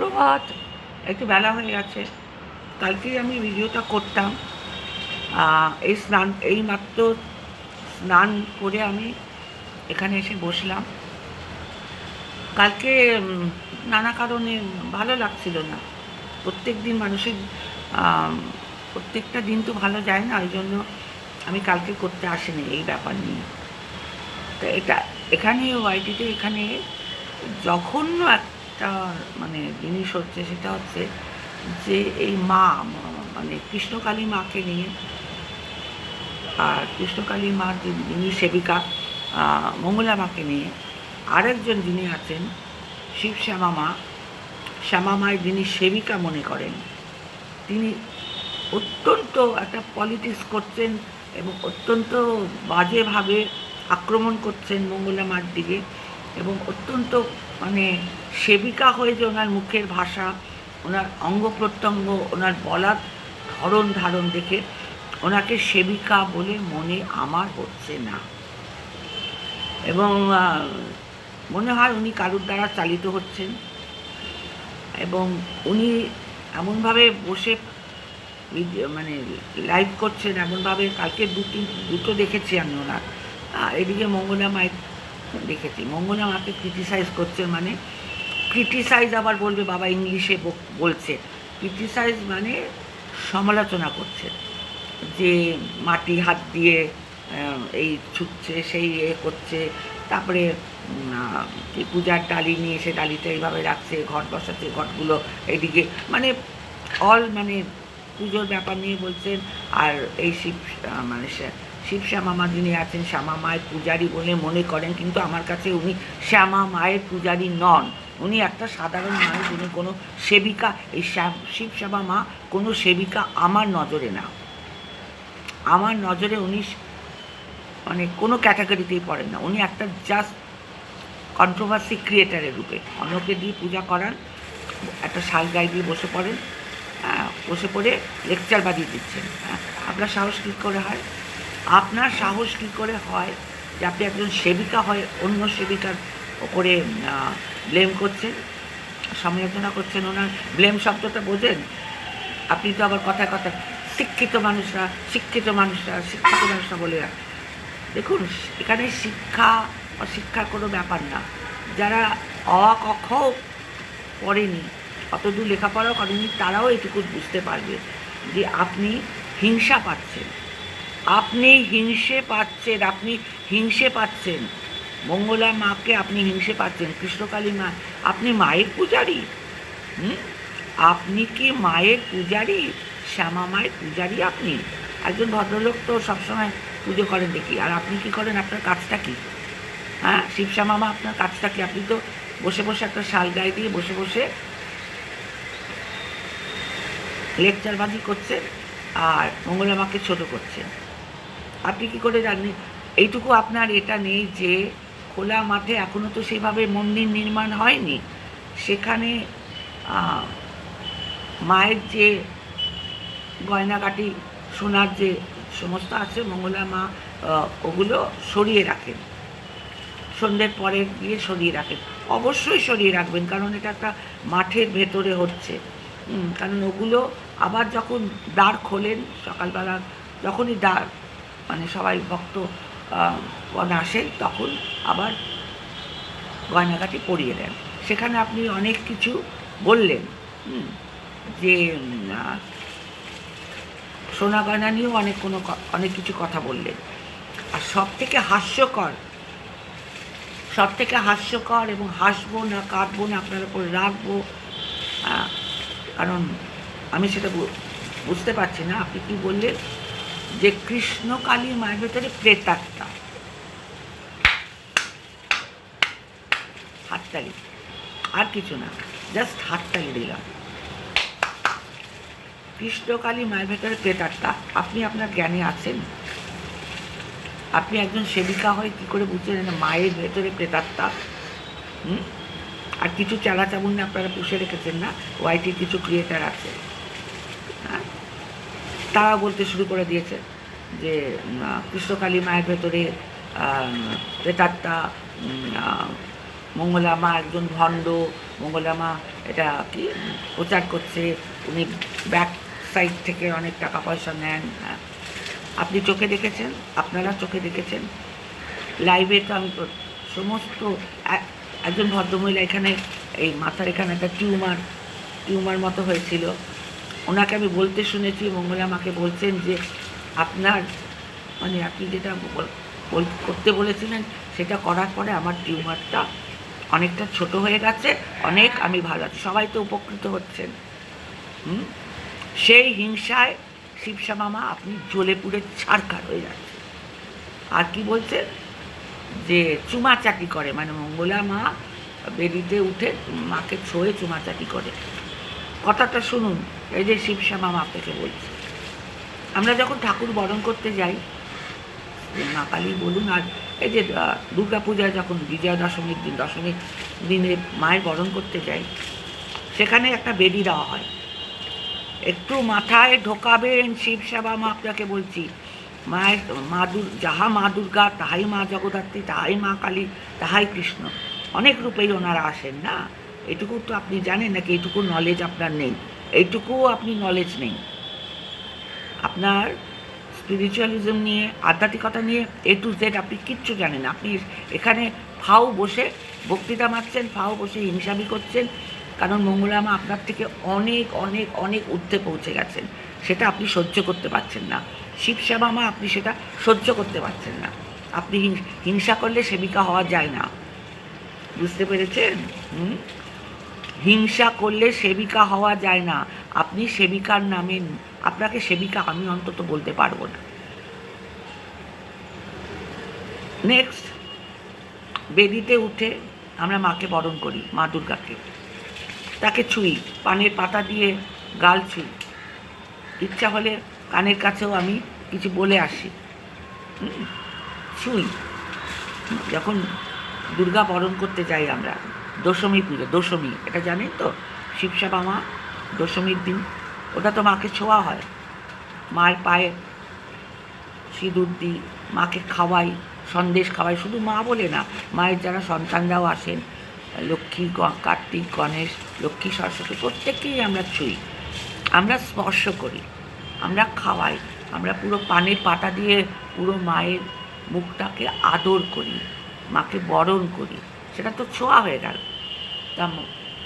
সুপ্রভাত। একটু বেলা হয়ে গেছে। কালকেই আমি ভিডিওটা করতাম। এই স্নান, এই মাত্র স্নান করে আমি এখানে এসে বসলাম। কালকে নানা কারণে ভালো লাগছিল না। প্রত্যেক দিন মানুষের প্রত্যেকটা দিন তো ভালো যায় না, ওই জন্য আমি কালকে করতে আসিনি এই ব্যাপার নিয়ে। তো এটা, এখানে, ওয়াইটিতে এখানে জঘন্য একটা মানে জিনিস হচ্ছে সেটা হচ্ছে যে এই মা মানে কৃষ্ণকালী মাকে নিয়ে, আর কৃষ্ণকালী মার যিনি সেবিকা মঙ্গলা মাকে নিয়ে আরেকজন যিনি আছেন, শিব শ্যামা মা, শ্যামা মায়ের যিনি সেবিকা মনে করেন, তিনি অত্যন্ত একটা পলিটিক্স করছেন এবং অত্যন্ত বাজেভাবে আক্রমণ করছেন মঙ্গলা মার দিকে এবং অত্যন্ত মানে সেবিকা হয়ে যে ওনার মুখের ভাষা, ওনার অঙ্গ প্রত্যঙ্গ, ওনার বলার ধরন ধারণ দেখে ওনাকে সেবিকা বলে মনে আমার হচ্ছে না। এবং মনে হয় উনি কারুর দ্বারা চালিত হচ্ছেন। এবং উনি এমনভাবে বসে মানে লাইভ করছেন, এমনভাবে কালকে দুটি, দুটো দেখেছি আমি ওনার। এদিকে মঙ্গলা মায়ের দেখেছি। মঙ্গলা মাকে ক্রিটিসাইজ করছে মানে ক্রিটিসাইজ আবার বলবে, বাবা ইংলিশে বলছে। ক্রিটিসাইজ মানে সমালোচনা করছে। যে মাটি হাত দিয়ে এই ছুটছে, সেই এ করছে। তারপরে পূজার ডালি নিয়ে সে ডালিতে এইভাবে রাখছে, ঘট বসাচ্ছে, ঘটগুলো এইদিকে। মানে অল মানে পুজোর ব্যাপার নিয়ে বলছেন। আর এই শিব মানে শিব শ্যামা মা যিনি আছেন, শ্যামা মায়ের পূজারি বলে মনে করেন। কিন্তু আমার কাছে উনি শ্যামা মায়ের পূজারি নন। উনি একটা সাধারণ মানুষ উনি কোনো সেবিকা এই শ্যাম- শিব শ্যামা মা কোনো সেবিকা আমার নজরে না। আমার নজরে উনি মানে কোনো ক্যাটাগরিতেই পড়েন না। উনি একটা জাস্ট কন্ট্রোভার্সি ক্রিয়েটারের রূপে। অন্যকে দিয়ে পূজা করান একটা শাল গায়ে দিয়ে বসে পড়েন বসে পড়ে লেকচার বাজিয়ে দিচ্ছেন। হ্যাঁ, আপনার সাহস কী করে হয়? আপনার সাহস কী করে হয় যে আপনি একজন সেবিকা হয়ে অন্য সেবিকার ওপরে ব্লেম করছেন সমালোচনা করছেন, ওনার ব্লেম শব্দটা বোঝেন? আপনি তো আবার কথায় কথা শিক্ষিত মানুষরা শিক্ষিত মানুষরা শিক্ষিত মানুষরা বলে। দেখুন, এখানে শিক্ষা, অশিক্ষার কোনো ব্যাপার না। যারা অ ক খ পড়েনি, অতদূর লেখাপড়াও করেনি, তারাও এটুকু বুঝতে পারবে যে আপনি হিংসা পাচ্ছেন। আপনি হিংসে পাচ্ছেন, আপনি হিংসে পাচ্ছেন। মঙ্গলা মাকে আপনি হিংসে পাচ্ছেন, কৃষ্ণকালী মা, আপনি মায়ের পূজারী? হুম? আপনি কি মায়ের পূজারী? শ্যামা মায়ের পূজারী আপনি? একজন ভদ্রলোক তো সবসময় পুজো করেন দেখি, আর আপনি কি করেন? আপনার কাজটা কি? হ্যাঁ শিব শ্যামা মা, আপনার কাজটা কি? আপনি তো বসে বসে একটা শাল গায়ে দিয়ে বসে বসে লেকচারবাজি করছেন, আর মঙ্গলা মাকে ছোটো করছেন। আপনি কি করে জানেন এইটুকু আপনার এটা নেই যে খোলা মাঠে এখনও তো সেভাবে মন্দির নির্মাণ হয়নি। সেখানে মায়ের যে গয়নাগাটি, সোনার যে সমস্ত আছে, মঙ্গলা মা ওগুলো সরিয়ে রাখেন। সন্ধ্যের পরে গিয়ে সরিয়ে রাখেন। অবশ্যই সরিয়ে রাখবেন, কারণ এটা একটা মাঠের ভেতরে হচ্ছে। কারণ ওগুলো আবার যখন দ্বার খোলেন, সকালবেলা যখনই দ্বার মানে সবাই ভক্ত গণ আসেন তখন আবার গয়নাগাটি পরিয়ে দেন। সেখানে আপনি অনেক কিছু বললেন যে সোনা গয়না নিয়েও অনেক কোনো অনেক কিছু কথা বললেন। আর সব থেকে হাস্যকর সব থেকে হাস্যকর এবং হাসবো না কাঁদবো না আপনার উপর রাখব কারণ আমি সেটা বুঝতে পারছি না, আপনি কি বললেন? যে কৃষ্ণকালী মায়ের ভেতরে প্রেতাত্মা। হাততালি। আর কিছু না জাস্ট হাততালি দিলাম। কৃষ্ণকালী মায়ের ভেতরে প্রেতাত্মা, আপনি আপনার জ্ঞানে আছেন? আপনি একজন সেবিকা হয়ে কী করে বুঝছেন মায়ের ভেতরে প্রেতাত্মা? হুম? আর কিছু চালা চামুন্ডা আপনারা পুষে রেখেছেন না? ওয়াইটির কিছু ক্রিয়েটার আছে। তারা বলতে শুরু করে দিয়েছে যে কৃষ্ণকালী মায়ের ভেতরে প্রেতাত্মা উম, আহ, মঙ্গলামা একজন ভণ্ড মঙ্গলামা এটা কি প্রচার করছে উনি ব্যাক সাইড থেকে অনেক টাকা পয়সা নেন হ্যাঁ। আপনি চোখে দেখেছেন? আপনারা চোখে দেখেছেন? লাইভে তো আমি সমস্ত এক- একজন ভদ্রমহিলা এখানে এই মাথার এখানে একটা টিউমার টিউমার মতো হয়েছিল। ওনাকে আমি বলতে শুনেছি, মঙ্গলা আমাকে বলছেন যে আপনার মানে আপনি যেটা করতে বলেছিলেন, সেটা করার পরে আমার টিউমারটা অনেকটা ছোট হয়ে গেছে, অনেক আমি ভালো আছি। সবাই তো উপকৃত হচ্ছেন। সেই হিংসায় শিবসা মামা আপনি জ্বলে পুড়ে ছাড়খাড় হয়ে যাচ্ছে আর কি বলছেন যে চুমাচাটি করে মানে মঙ্গলা মা বেদিতে উঠে মাকে ছোঁয়ে চুমাচাটি করে। কথাটা শুনুন, এই যে শিবসা মামা আপনাকে বলছে। আমরা যখন ঠাকুর বরণ করতে যাই মা কালী বলুন, আর এই যে দুর্গা পূজায় যখন বিজয়া দশমীর দিন, দশমীর দিনে মায়ের বরণ করতে যাই, সেখানে একটা বেদি দেওয়া হয়। একটু মাথায় ঢোকাবেন শিব সেবা মা আপনাকে বলছি মায়ের মা দুর যাহা মা দুর্গা, তাহাই মা জগদ্ধাত্রী, তাহাই মা কালী, তাহাই কৃষ্ণ। অনেক রূপেই ওনারা আসেন না? এটুকু তো আপনি জানেন নাকি? এটুকু নলেজ আপনার নেই। এইটুকুও আপনি নলেজ নেই। আপনার স্পিরিচুয়ালিজম নিয়ে, আধ্যাত্মিকতা নিয়ে এ টু জেড আপনি কিচ্ছু জানেন। আপনি এখানে ফাও বসে বক্তৃতা মারছেন, ফাও বসে হিংসামি করছেন, কারণ মঙ্গলামা আপনার থেকে অনেক অনেক অনেক ঊর্ধ্বে পৌঁছে গেছেন। সেটা আপনি সহ্য করতে পারছেন না। শিব মা আপনি সেটা সহ্য করতে পারছেন না। আপনি হিংসা করলে সেবিকা হওয়া যায় না। বুঝতে পেরেছেন? হুম? হিংসা করলে সেবিকা হওয়া যায় না। আপনি সেবিকার নামে, আপনাকে সেবিকা আমি অন্তত বলতে পারব না। নেক্সট বেদিতে উঠে আমরা মাকে বরণ করি, মা দুর্গাকে। তাকে ছুঁই, পানের পাতা দিয়ে গাল ছুঁই। ইচ্ছা হলে কানের কাছেও আমি কিছু বলে আসি। ছুঁই। যখন দুর্গা বরণ করতে যাই আমরা দশমী পুজো, দশমী, এটা জানেন তো? শিবসা মা, দশমীর দিন, ওটা তো মাকে ছোঁয়া হয়। মায়ের পায়ে সিঁদুর দিই, মাকে খাওয়াই, সন্দেশ খাওয়াই, শুধু মা বলে না, মায়ের যারা সন্তানরাও আসেন, লক্ষ্মী কার্তিক, গণেশ, লক্ষ্মী, সরস্বতী, প্রত্যেককেই আমরা ছুঁই। আমরা স্পর্শ করি, আমরা খাওয়াই, আমরা পুরো পানের পাতা দিয়ে পুরো মায়ের মুখটাকে আদর করি, মাকে বরণ করি। সেটা তো ছোঁয়া হয়ে গেল। তা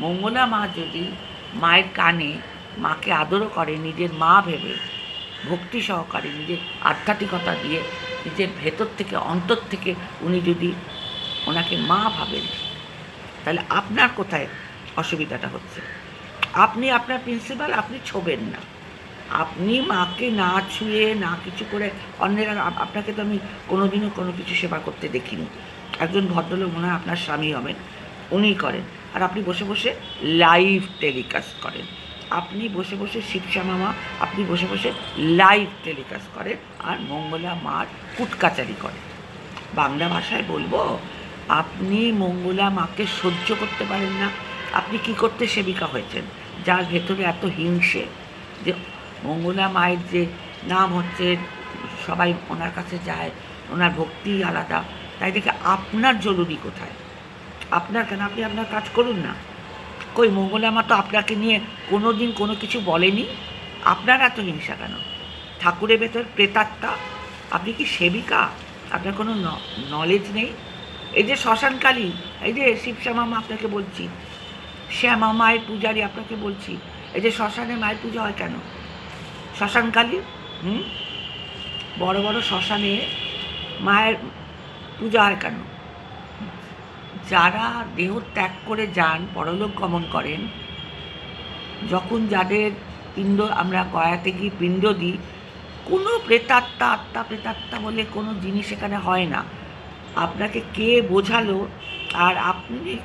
মঙ্গলা মা যদি মায়ের কানে মাকে আদরও করে, নিজের মা ভেবে, ভক্তি সহকারে নিজের আধ্যাত্মিকতা দিয়ে নিজের ভেতর থেকে, অন্তর থেকে উনি যদি ওনাকে মা ভাবেন, তাহলে আপনার কোথায় অসুবিধাটা হচ্ছে? আপনি আপনার প্রিন্সিপাল আপনি ছোবেন না। আপনি মাকে না ছুঁয়ে, না কিছু করে অন্যের আপনাকে তো আমি কোনোদিনও কোনো কিছু সেবা করতে দেখিনি। একজন ভদ্রলোক মনে হয় আপনার স্বামী হবেন, উনিই করেন। আর আপনি বসে বসে লাইভ টেলিকাস্ট করেন। আপনি বসে বসে শিবসা মামা, আপনি বসে বসে লাইভ টেলিকাস্ট করেন আর মঙ্গলা মার কুটকাচারি করেন। বাংলা ভাষায় বলব, আপনি মঙ্গলা মাকে সহ্য করতে পারেন না। আপনি কি করতে সেবিকা হয়েছেন? যার ভেতরে এত হিংসে যে মঙ্গলা মায়ের যে নাম হচ্ছে, সবাই ওনার কাছে যায়, ওনার ভক্তি আলাদা। তাই দেখে আপনার জরুরি কোথায়? আপনার কেন আপনি আপনার কাজ করুন না? কই মঙ্গলা মা তো আপনাকে নিয়ে কোনো দিন কোনো কিছু বলেনি? আপনার এত হিংসা কেন? ঠাকুরের ভেতর প্রেতাত্মা? আপনি কি সেবিকা? আপনার কোনো নলেজ নেই? এই যে শ্মশানকালী এই যে শিবশ্যামা মা আপনাকে বলছি, শ্যামা মায়ের পূজারি আপনাকে বলছি, এই যে শ্মশানে মায়ের পূজা হয় কেন? শ্মশানকালী হুম? বড় বড় শ্মশানে মায়ের পূজা হয় কেন? যারা দেহ ত্যাগ করে যান, পরলোক গমন করেন, যখন যাদের পিণ্ড আমরা গয়াতে গিয়ে পিণ্ড দিই, কোনো প্রেতাত্মা, আত্মা প্রেতাত্মা বলে কোনো জিনিস এখানে হয় না। আপনাকে কে বোঝালো? আর আপনি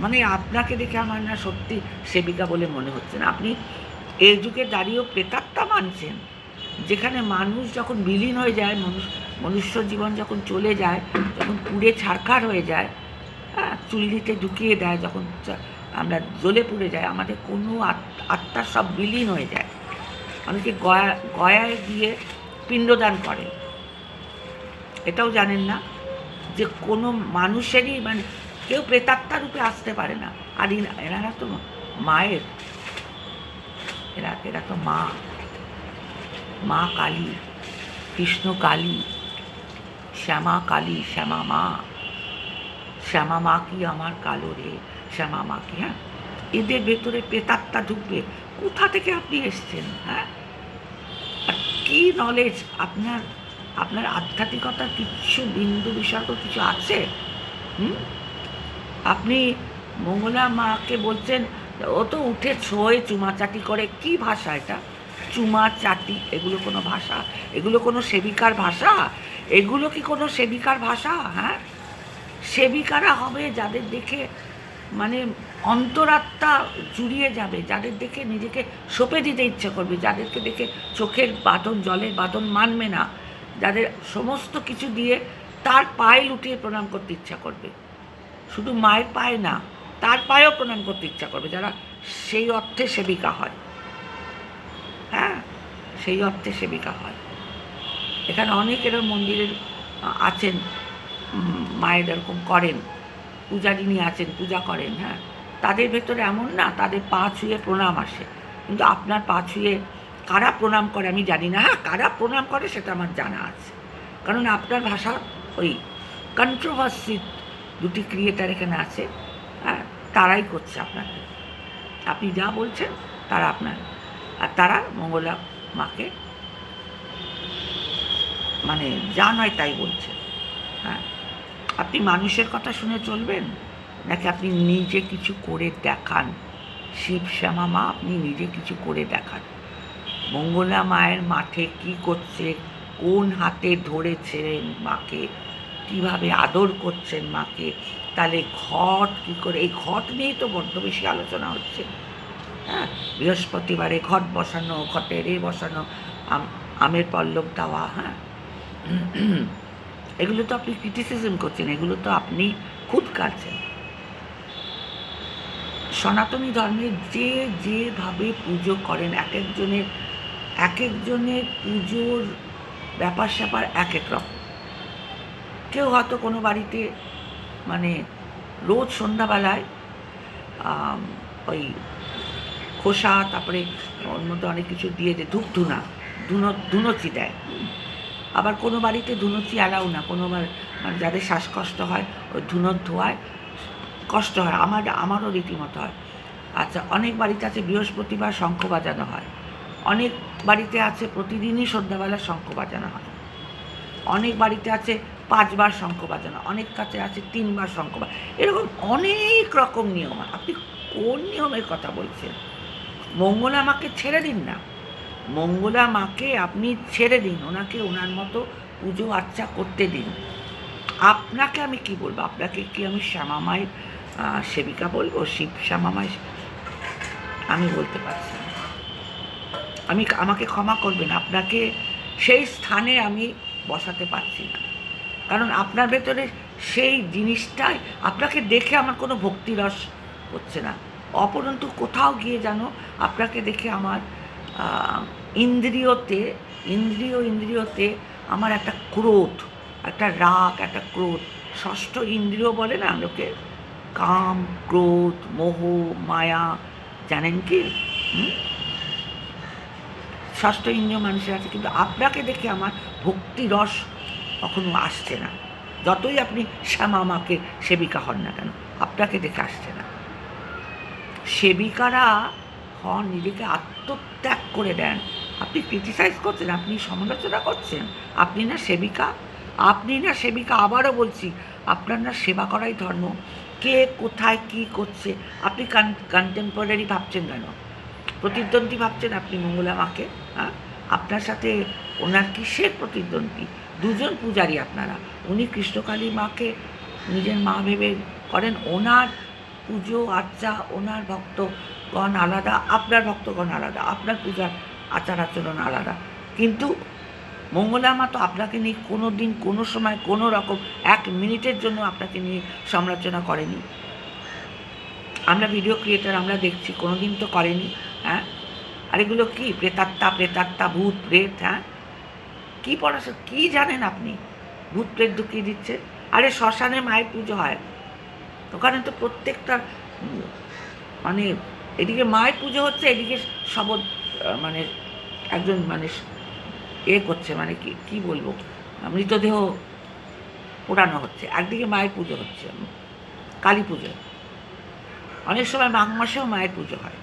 মানে আপনাকে দেখে আমার না সত্যি সেবিকা বলে মনে হচ্ছে না। আপনি এই যুগে দাঁড়িয়েও প্রেতাত্মা মানছেন। যেখানে মানুষ যখন বিলীন হয়ে যায়, মানুষ মনুষ্য জীবন যখন চলে যায়, যখন পুড়ে ছারখার হয়ে যায় হ্যাঁ চুল্লিতে ঢুকিয়ে দেয়, যখন আমরা জ্বলে পুড়ে যায় আমাদের কোনো আত- আত্মা সব বিলীন হয়ে যায়। অনেকে গয়া, গয়ায় গিয়ে পিণ্ডদান করে। এটাও জানেন না যে কোনো মানুষেরই মানে কেউ প্রেতাত্মা রূপে আসতে পারে না। আর এরা- এনারা তো মায়ের। এরা এরা তো মা। মা কালী, কৃষ্ণ কালী। শ্যামা কালী, শ্যামা মা। শ্যামা মা কি আমার কালো রে? শ্যামা মা কি হ্যাঁ? এদের ভেতরে প্রেতাত্মা ঢুকবে। কোথা থেকে আপনি এসছেন হ্যাঁ? আর কি নলেজ আপনার আপনার আধ্যাত্মিকতার কিছু, বিন্দু বিসর্গ কিছু আছে? হুম? আপনি মঙ্গলা মাকে বলছেন, ও তো উঠে ছোঁয়ে চুমাচাটি করে। কি ভাষা এটা? চুমা চাটি এগুলো কোনো ভাষা? এগুলো কোনো সেবিকার ভাষা? এগুলো কি কোনো সেবিকার ভাষা? হ্যাঁ? সেবিকারা হবে যাদের দেখে মানে অন্তরাত্মা জুড়িয়ে যাবে, যাদের দেখে নিজেকে সঁপে দিতে ইচ্ছে করবে, যাদেরকে দেখে চোখের বাঁধন জলের বাঁধন মানবে না, যাদের সমস্ত কিছু দিয়ে তার পায়ে লুটিয়ে প্রণাম করতে ইচ্ছা করবে। শুধু মায়ের পায়ে না, তার পায়েও প্রণাম করতে ইচ্ছা করবে, যারা সেই অর্থে সেবিকা হয়। হ্যাঁ? সেই অর্থে সেবিকা হয়। এখানে অনেক এরকম মন্দিরের আছেন মায়ের এরকম করেন পূজারিনী আছেন, পূজা করেন হ্যাঁ। তাদের ভেতরে এমন না, তাদের পা ছুঁয়ে প্রণাম আসে। কিন্তু আপনার পা ছুঁয়ে কারা প্রণাম করে আমি জানি না হ্যাঁ কারা প্রণাম করে সেটা আমার জানা আছে। কারণ আপনার ভাষা ওই কন্ট্রোভার্সি দুটি ক্রিয়েটার এখানে আছে হ্যাঁ তারাই করছে আপনাকে। আপনি যা বলছেন, তারা আপনার, আর তারা মঙ্গলা মাকে মানে যা নয় তাই বলছে। হ্যাঁ। আপনি মানুষের কথা শুনে চলবেন? নাকি আপনি নিজে কিছু করে দেখান? শিব শ্যামা মা, আপনি নিজে কিছু করে দেখান। মঙ্গলা মায়ের মাঠে কি করছে? কোন হাতে ধরেছেন মাকে? কীভাবে আদর করছেন মাকে? তাহলে ঘট কি করে? এই ঘট নিয়েই তো বড্ড বেশি আলোচনা হচ্ছে। হ্যাঁ বৃহস্পতিবারে ঘট বসানো ঘটের এ বসানো, আম- আমের পল্লব দেওয়া হ্যাঁ। এগুলো তো আপনি ক্রিটিসিজম করছেন, এগুলো তো আপনি খুদ কাটছেন সনাতনী ধর্মে যে যেভাবে পুজো করেন, এক একজনের এক একজনের পুজোর ব্যাপার স্যাপার এক এক রকম কেউ হয়তো কোনো বাড়িতে মানে রোজ সন্ধ্যাবেলায় ওই খোসা, তারপরে ওর মধ্যে অনেক কিছু দিয়ে দেয়, ধূপ ধুনা, ধুনো ধুনোচি দেয়। আবার কোনো বাড়িতে ধুনোচি অ্যালাউ না। কোনো মানে যাদের শ্বাসকষ্ট হয়, ওই ধুনোর ধোয়ায় কষ্ট হয়। আমার, আমারও রীতিমতো হয়। আচ্ছা অনেক বাড়িতে আছে বৃহস্পতিবার শঙ্খ বাজানো হয়। অনেক বাড়িতে আছে প্রতিদিনই সন্ধ্যাবেলা শঙ্খ বাজানো হয়। অনেক বাড়িতে আছে পাঁচবার শঙ্খ বাজানো। অনেক কাছে আছে তিনবার শঙ্খ এরকম অনেক রকম নিয়ম। আপনি কোন নিয়মের কথা বলছেন? মঙ্গলা আমাকে ছেড়ে দিন না। মঙ্গলা মাকে আপনি ছেড়ে দিন ওনাকে ওনার মতো পুজো আর্চা করতে দিন। আপনাকে আমি কি বলব? আপনাকে কি আমি শ্যামা মায়ের আহ, সেবিকা বলব? শিব শ্যামা মায়ের আমি বলতে পারছি আমি আমাকে ক্ষমা করবেন আপনাকে সেই স্থানে আমি বসাতে পারছি না। কারণ আপনার ভেতরে সেই জিনিসটাই আপনাকে দেখে আমার কোনো ভক্তিরস হচ্ছে না। অপরন্তু কোথাও গিয়ে যেন আপনাকে দেখে আমার ইন্দ্রিয়তে, ইন্দ্রিয়, ইন্দ্রিয়তে আমার একটা ক্রোধ, একটা রাগ, একটা ক্রোধ। ষষ্ঠ ইন্দ্রিয় বলে না লোকে? কাম, ক্রোধ, মোহ, মায়া, জানেন কি? ষষ্ঠ ইন্দ্রিয় মানুষের আছে, কিন্তু আপনাকে দেখে আমার ভক্তি রস কখনো আসছে না। যতই আপনি শ্যামা মাকে সেবিকা হন না কেন, আপনাকে দেখে আসছে না। সেবিকারা হন নিজেকে আত্মত্যাগ করে দেন। আপনি ক্রিটিসাইজ করছেন, আপনি সমালোচনা করছেন, আপনি না সেবিকা, আপনি না সেবিকা, আবারও বলছি, আপনার না সেবা করাই ধর্ম। কে কোথায় কি করছে, আপনি কান কন্টেম্পোরারি ভাবছেন কেন? প্রতিদ্বন্দ্বী ভাবছেন আপনি মঙ্গলা মাকে হ্যাঁ? আপনার সাথে ওনার কিসের প্রতিদ্বন্দ্বী? দুজন পূজারী আপনারা। উনি কৃষ্ণকালী মাকে নিজের মা ভেবে করেন, ওনার পুজো আর্চা, ওনার ভক্তগণ আলাদা, আপনার ভক্তগণ আলাদা, আপনার পূজার আচার আচরণ আলাদা। কিন্তু মঙ্গলা মা তো আপনাকে নিয়ে কোনো দিন কোনো সময়, কোনো রকম এক মিনিটের জন্য আপনাকে নিয়ে সমালোচনা করেনি। আমরা ভিডিও ক্রিয়েটার আমরা দেখছি কোনো দিন তো করেনি হ্যাঁ? আর এগুলো কি? প্রেতাত্মা প্রেতাত্মা, ভূত, প্রেত হ্যাঁ? কী পড়াশোনা, কী জানেন আপনি? ভূত, প্রেত ঢুকিয়ে দিচ্ছে। আরে শ্মশানে মায়ের পুজো হয়। ওখানে তো প্রত্যেকটা মানে এদিকে মায়ের পুজো হচ্ছে, এদিকে শবদ মানে একজন মানে এ করছে মানে কি কি বলব? মৃতদেহ পোড়ানো হচ্ছে, একদিকে মায়ের পুজো হচ্ছে, কালী পুজো। অনেক সময় মাঘ মাসেও মায়ের পুজো হয়।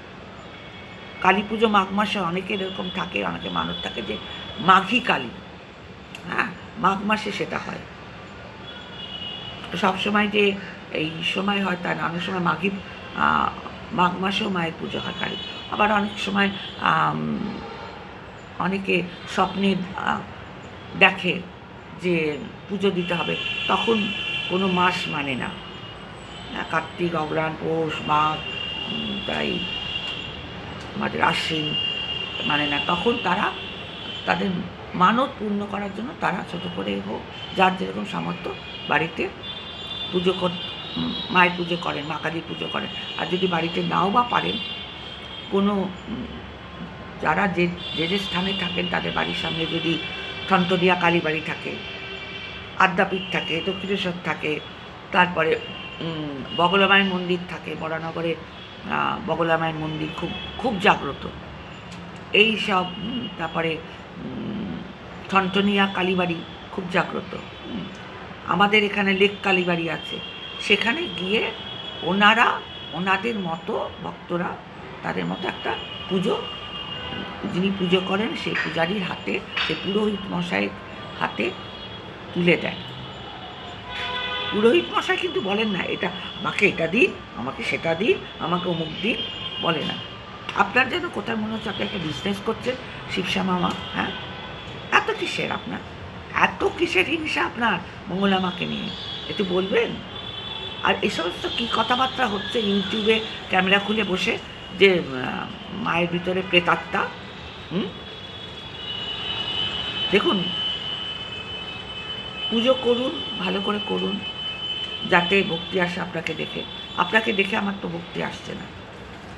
কালী পুজো মাঘ মাসে অনেকের এরকম থাকে, অনেকে মানত থাকে যে মাঘী কালী। হ্যাঁ মাঘ মাসে সেটা হয়। সব সময় যে এই সময় হয় তা না, অনেক সময় মাঘী মাঘ মাসেও মায়ের পুজো হয় কালী। আবার অনেক সময় অনেকে স্বপ্নে দেখে যে পুজো দিতে হবে, তখন কোনো মাস মানে না। কার্তিক অগ্রাণ পৌষ, মাঘ তাই আমাদের আশ্বিন মানে না। তখন তারা তাদের মানত পূর্ণ করার জন্য তারা ছোটো করে হোক, যার যেরকম সামর্থ্য বাড়িতে পুজো কর মায়ের পুজো করেন, মা কালীর পুজো করেন। আর যদি বাড়িতে নাও বা পারেন কোনো যারা যে যে যে স্থানে থাকেন তাদের বাড়ির সামনে যদি থন্তরিয়া কালী বাড়ি থাকে আদ্যাপীঠ থাকে দক্ষিণেশ্বর থাকে তারপরে বগলামায়ের মন্দির থাকে বরানগরে আহ, বগলামায়ের মন্দির খুব খুব জাগ্রত। এই সব তারপরে উম, থনটনিয়া কালীবাড়ি খুব জাগ্রত। আমাদের এখানে লেক কালীবাড়ি আছে। সেখানে গিয়ে ওনারা ওনাদের মতো ভক্তরা তাদের মতো একটা পুজো। যিনি পুজো করেন সেই পূজারীর হাতে, সে পুরোহিত মশাইয়ের হাতে তুলে দেন পুরোহিত মশাই কিন্তু বলেন না, এটা আমাকে এটা দিন, আমাকে সেটা দিন, আমাকে অমুক দিন। বলে না। আপনার যেন কোথায় মনে হচ্ছে আপনি একটা বিজনেস করছেন শিবসা মামা হ্যাঁ? এত কিসের আপনার? এত কিসের হিংসা আপনার মঙ্গলামাকে নিয়ে? একটু বলবেন? আর এই সমস্ত কী কথাবার্তা হচ্ছে ইউটিউবে ক্যামেরা খুলে বসে? যে মায়ের ভিতরে প্রেতাত্মা, হুম? দেখুন, পুজো করুন, ভালো করে করুন, যাতে ভক্তি আসে আপনাকে দেখে। আপনাকে দেখে আমার তো ভক্তি আসছে না।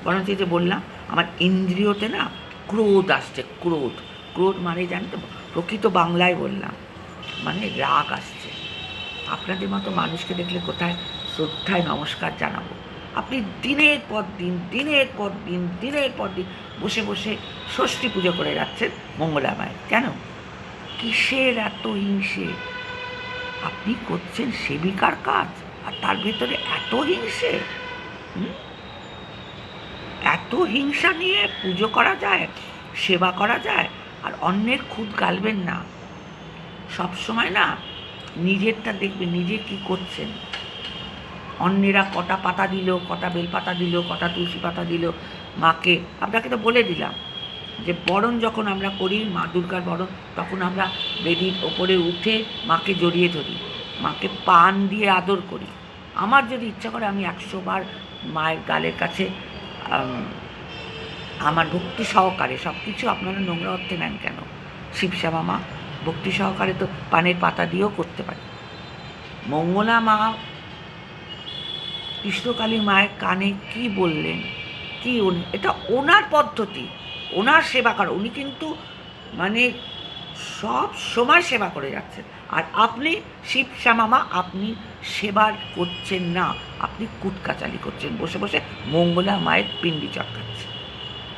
বরঞ্চ যে বললাম, আমার ইন্দ্রিয়তে না ক্রোধ আসছে, ক্রোধ। ক্রোধ মানে জানি তো প্রকৃত বাংলায় বললাম মানে রাগ আসছে। আপনাদের মতো মানুষকে দেখলে কোথায় শ্রদ্ধায় নমস্কার জানাব? আপনি দিনের পর দিন, দিনের পর দিন, দিনের পর দিন বসে বসে ষষ্ঠী পুজো করে যাচ্ছেন মঙ্গলামায় কেন? কিসের এত হিংসে? আপনি করছেন সেবিকার কাজ, আর তার ভেতরে এত হিংসে? এত হিংসা নিয়ে পুজো করা যায়, সেবা করা যায়, আর অন্যের খুদ গালবেন না। সব সময় না, নিজেরটা দেখবেন, নিজে কি করছেন। অন্যেরা কটা পাতা দিল, কটা বেলপাতা দিল, কটা তুলসী পাতা দিল মাকে। আপনাকে তো বলে দিলাম যে বরণ যখন আমরা করি, মা দুর্গার বরণ, তখন আমরা বেদির ওপরে উঠে মাকে জড়িয়ে ধরি, মাকে পান দিয়ে আদর করি। আমার যদি ইচ্ছা করে আমি একশো বার মায়ের গালের কাছে আমার ভক্তি সহকারে সব কিছু আপনারা নোংরা অর্থে নেন কেন? শিবশ্যামা মা, ভক্তি সহকারে তো পানের পাতা দিয়েও করতে পারি। মঙ্গলা মা কৃষ্ণকালী মায়ের কানে কি বললেন? কি উনি? এটা ওনার পদ্ধতি। ওনার সেবা করা। উনি কিন্তু মানে সব সময় সেবা করে যাচ্ছেন। আর আপনি শিব শ্যামামা, আপনি সেবার করছেন না। আপনি কুটকাচালি করছেন। বসে বসে মঙ্গলা মায়ের পিণ্ডি চটকাচ্ছেন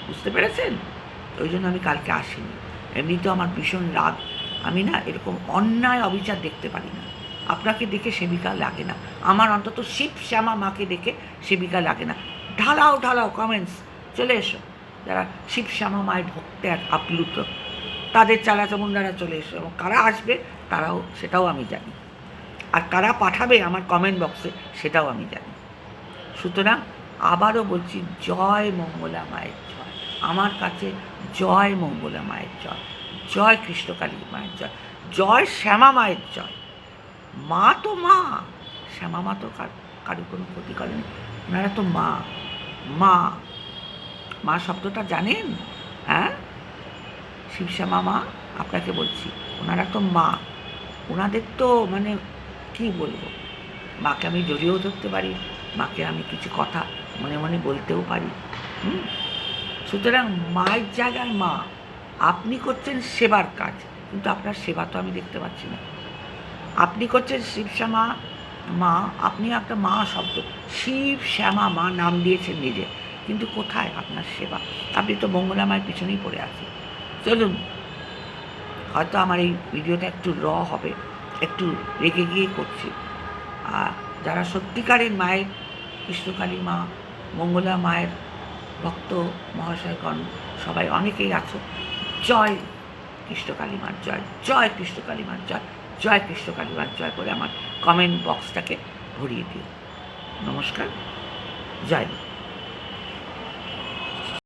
বুঝতে পেরেছেন? ওই জন্য আমি কালকে আসিনি। এমনি তো আমার ভীষণ রাগ। আমি না এরকম অন্যায় অবিচার দেখতে পারি না। আপনাকে দেখে সেবিকা লাগে না। আমার অন্তত শিব শ্যামা মাকে দেখে সেবিকা লাগে না। ঢালাও ঢালাও কমেন্টস চলে এসো। যারা শিব শ্যামা মায়ের ভক্তে এক আপ্লুত, তাদের চালা চামুন্ডারা চলে এসো এবং কারা আসবে তারাও, সেটাও আমি জানি। আর কারা পাঠাবে আমার কমেন্ট বক্সে সেটাও আমি জানি। সুতরাং আবারও বলছি, জয় মঙ্গলা মায়ের জয়। আমার কাছে জয় মঙ্গলা মায়ের জয়। জয় কৃষ্ণকালী মায়ের জয়। জয় শ্যামা মায়ের জয়। মা তো মা। শ্যামা মা তো কার কারও কোনো ক্ষতি করেনি। ওনারা তো মা মা। মা শব্দটা জানেন? হ্যাঁ? শিবশ্যামা মা, আপনাকে বলছি, ওনারা তো মা। ওনাদের তো মানে কি বলব? মাকে আমি জড়িয়েও ধরতে পারি, মাকে আমি কিছু কথা মনে মনে বলতেও পারি। হুম? সুতরাং মায়ের জায়গায় মা। আপনি করছেন সেবার কাজ, কিন্তু আপনার সেবা তো আমি দেখতে পাচ্ছি না। আপনি করছেন শিবশ্যামা মা, আপনি একটা মা শব্দ। শিব, শ্যামা, মা নাম দিয়েছেন নিজে। কিন্তু কোথায় আপনার সেবা? আপনি তো মঙ্গলামায়ের পিছনেই পড়ে আছেন। চলুন, হয়তো আমার এই ভিডিওটা একটু র হবে, একটু রেগে গিয়ে করছি। আর যারা সত্যিকারের মায়ের, কৃষ্ণকালী মা, মঙ্গলা মায়ের ভক্ত মহাশয়গণ, সবাই অনেকেই আছো। জয় কৃষ্ণকালী মার জয় জয় কৃষ্ণকালী মার জয়। জয় কৃষ্ণকালী জয় করে আমার কমেন্ট বক্সটাকে ভরিয়ে দিও। নমস্কার জয়।